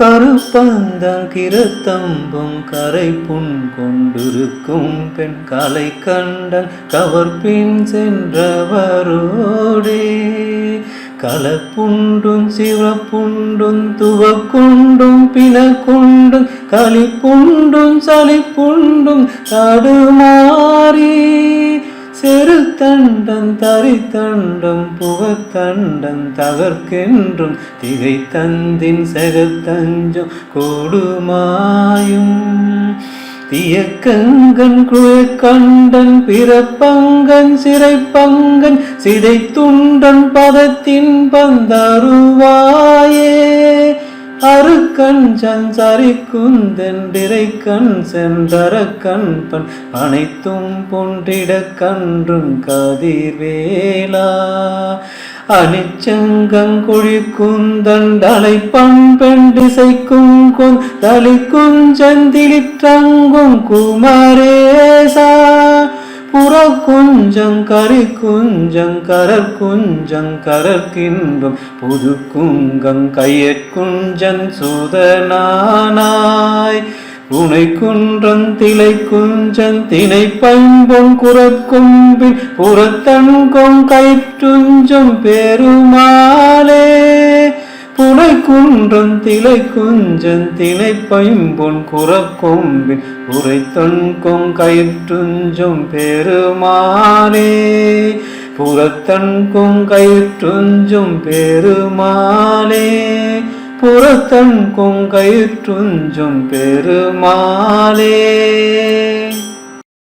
கருப்பந்தம் கிரத்தம்பும் கரை புண் கொண்டிருக்கும் பெண் கலை கண்டன் கவர்பின் சென்றவரோடே. கலப்புண்டும் சிவப்புண்டும் துவக்குண்டும் பிணக்குண்டும் களிப்புண்டும் சளிப்புண்டும் தடுமாறி. செருத்தண்டம் தரித்தண்டம் புகத்தண்டம் தகர்க்கென்றும் திகை தந்தின் செகத்தஞ்சும் கொடுமாயும். தியக்கங்கன் குழக்கண்டன் பிறப்பங்கன் சிறைப்பங்கன் சிதை துண்டன் பதத்தின் பந்தருவாயே. அருக்கண் சஞ்சரி குந்தெண்டிரை கண் சென்றர கண்பன் அனைத்தும் பொன்றிட கன்றும் கதிர்வேலா அனிச்சங்கங்குழி குந்தண்டலை பண்பெண் திசைக்கும் கொந்தளி குஞ்சந்திலிற்றங்கும் குமரேசா. புற குஞ்சங் கரி குஞ்சங் கரர் குஞ்சங் கரர்கின்றும் புது குங்கம் கையற்குஞ்சன் சுதனானாய். உனை குன்றம் திளை குஞ்சன் திணை பைம்பொன் குரற்கும்பின் புறத்தன்கொங் கயிற்றுஞ்சும் பெருமாளே புனை குன்றன் திலை குஞ்சன் தினை பைம்பொன் குறக்கொம்பின் உரைத்தொன் கொங்கயிற்றுஞ்சும் பெருமானே. புறத்தன் கொங்கயிற்றுஞ்சும் பெருமானே. புறத்தன் கொங்கயிற்றுஞ்சும் பெருமானே.